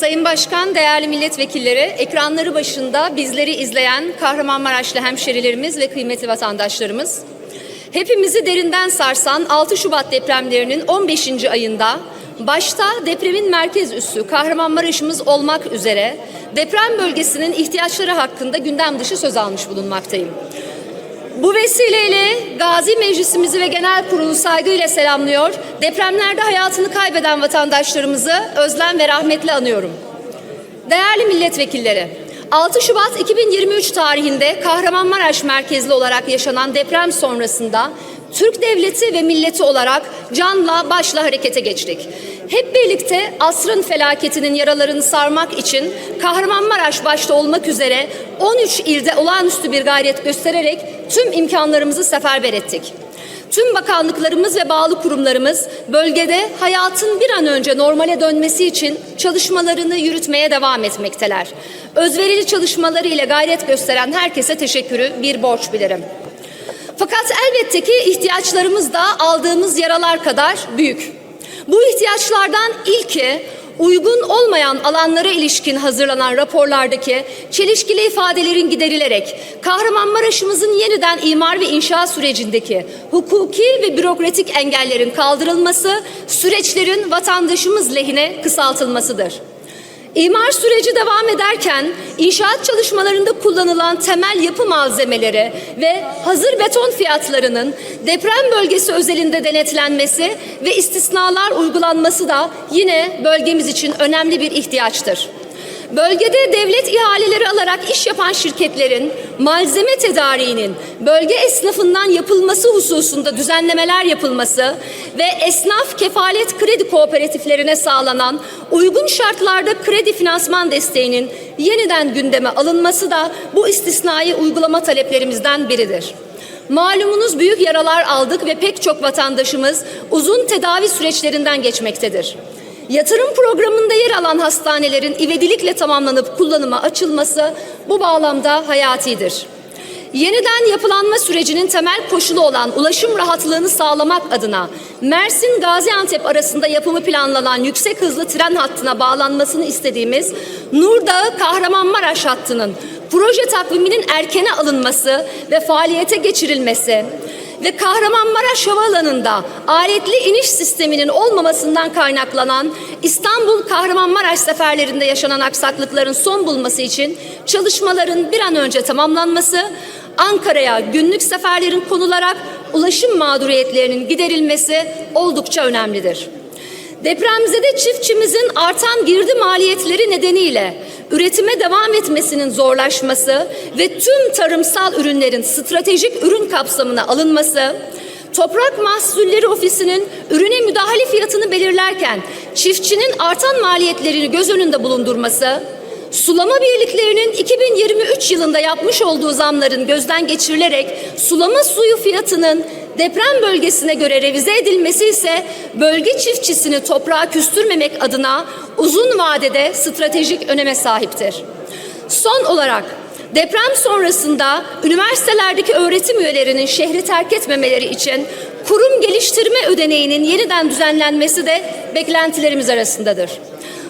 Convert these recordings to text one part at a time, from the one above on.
Sayın Başkan, değerli milletvekilleri, ekranları başında bizleri izleyen Kahramanmaraşlı hemşerilerimiz ve kıymetli vatandaşlarımız, hepimizi derinden sarsan 6 Şubat depremlerinin 15. ayında başta depremin merkez üssü Kahramanmaraş'ımız olmak üzere deprem bölgesinin ihtiyaçları hakkında gündem dışı söz almış bulunmaktayım. Bu vesileyle Gazi Meclisimizi ve Genel Kurulu saygıyla selamlıyor. Depremlerde hayatını kaybeden vatandaşlarımızı özlem ve rahmetle anıyorum. Değerli milletvekilleri, 6 Şubat 2023 tarihinde Kahramanmaraş merkezli olarak yaşanan deprem sonrasında Türk devleti ve milleti olarak canla başla harekete geçtik. Hep birlikte asrın felaketinin yaralarını sarmak için Kahramanmaraş başta olmak üzere 13 ilde olağanüstü bir gayret göstererek tüm imkanlarımızı seferber ettik. Tüm bakanlıklarımız ve bağlı kurumlarımız bölgede hayatın bir an önce normale dönmesi için çalışmalarını yürütmeye devam etmekteler. Özverili çalışmaları ile gayret gösteren herkese teşekkürü bir borç bilirim. Fakat elbette ki ihtiyaçlarımız da aldığımız yaralar kadar büyük. Bu ihtiyaçlardan ilki uygun olmayan alanlara ilişkin hazırlanan raporlardaki çelişkili ifadelerin giderilerek Kahramanmaraş'ımızın yeniden imar ve inşa sürecindeki hukuki ve bürokratik engellerin kaldırılması, süreçlerin vatandaşımız lehine kısaltılmasıdır. İmar süreci devam ederken inşaat çalışmalarında kullanılan temel yapı malzemeleri ve hazır beton fiyatlarının deprem bölgesi özelinde denetlenmesi ve istisnalar uygulanması da yine bölgemiz için önemli bir ihtiyaçtır. Bölgede devlet ihaleleri alarak iş yapan şirketlerin malzeme tedariğinin bölge esnafından yapılması hususunda düzenlemeler yapılması ve esnaf kefalet kredi kooperatiflerine sağlanan uygun şartlarda kredi finansman desteğinin yeniden gündeme alınması da bu istisnai uygulama taleplerimizden biridir. Malumunuz büyük yaralar aldık ve pek çok vatandaşımız uzun tedavi süreçlerinden geçmektedir. Yatırım programında yer alan hastanelerin ivedilikle tamamlanıp kullanıma açılması bu bağlamda hayatidir. Yeniden yapılanma sürecinin temel koşulu olan ulaşım rahatlığını sağlamak adına Mersin Gaziantep arasında yapımı planlanan yüksek hızlı tren hattına bağlanmasını istediğimiz Nurdağı Kahramanmaraş hattının proje takviminin erkene alınması ve faaliyete geçirilmesi ve Kahramanmaraş Havaalanı'nda aletli iniş sisteminin olmamasından kaynaklanan İstanbul Kahramanmaraş seferlerinde yaşanan aksaklıkların son bulması için çalışmaların bir an önce tamamlanması, Ankara'ya günlük seferlerin konularak ulaşım mağduriyetlerinin giderilmesi oldukça önemlidir. Depremzede çiftçimizin artan girdi maliyetleri nedeniyle üretime devam etmesinin zorlaşması ve tüm tarımsal ürünlerin stratejik ürün kapsamına alınması, Toprak Mahsulleri Ofisi'nin ürüne müdahale fiyatını belirlerken çiftçinin artan maliyetlerini göz önünde bulundurması, Sulama birliklerinin 2023 yılında yapmış olduğu zamların gözden geçirilerek sulama suyu fiyatının deprem bölgesine göre revize edilmesi ise bölge çiftçisini toprağa küstürmemek adına uzun vadede stratejik öneme sahiptir. Son olarak deprem sonrasında üniversitelerdeki öğretim üyelerinin şehri terk etmemeleri için kurum geliştirme ödeneğinin yeniden düzenlenmesi de beklentilerimiz arasındadır.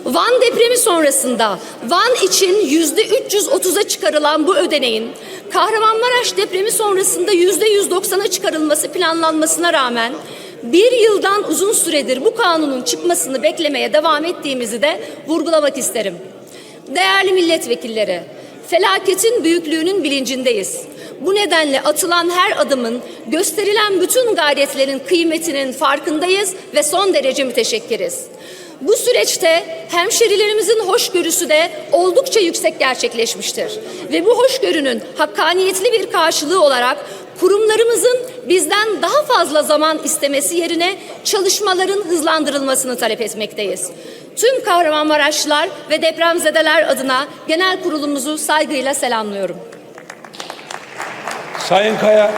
Van depremi sonrasında Van için yüzde 330'a çıkarılan bu ödeneğin Kahramanmaraş depremi sonrasında yüzde 190'a çıkarılması planlanmasına rağmen bir yıldan uzun süredir bu kanunun çıkmasını beklemeye devam ettiğimizi de vurgulamak isterim. Değerli milletvekilleri, felaketin büyüklüğünün bilincindeyiz. Bu nedenle atılan her adımın, gösterilen bütün gayretlerin kıymetinin farkındayız ve son derece müteşekkiriz. Bu süreçte hemşerilerimizin hoşgörüsü de oldukça yüksek gerçekleşmiştir. Ve bu hoşgörünün hakkaniyetli bir karşılığı olarak kurumlarımızın bizden daha fazla zaman istemesi yerine çalışmaların hızlandırılmasını talep etmekteyiz. Tüm Kahramanmaraşlılar ve depremzedeler adına genel kurulumuzu saygıyla selamlıyorum. Sayın Kaya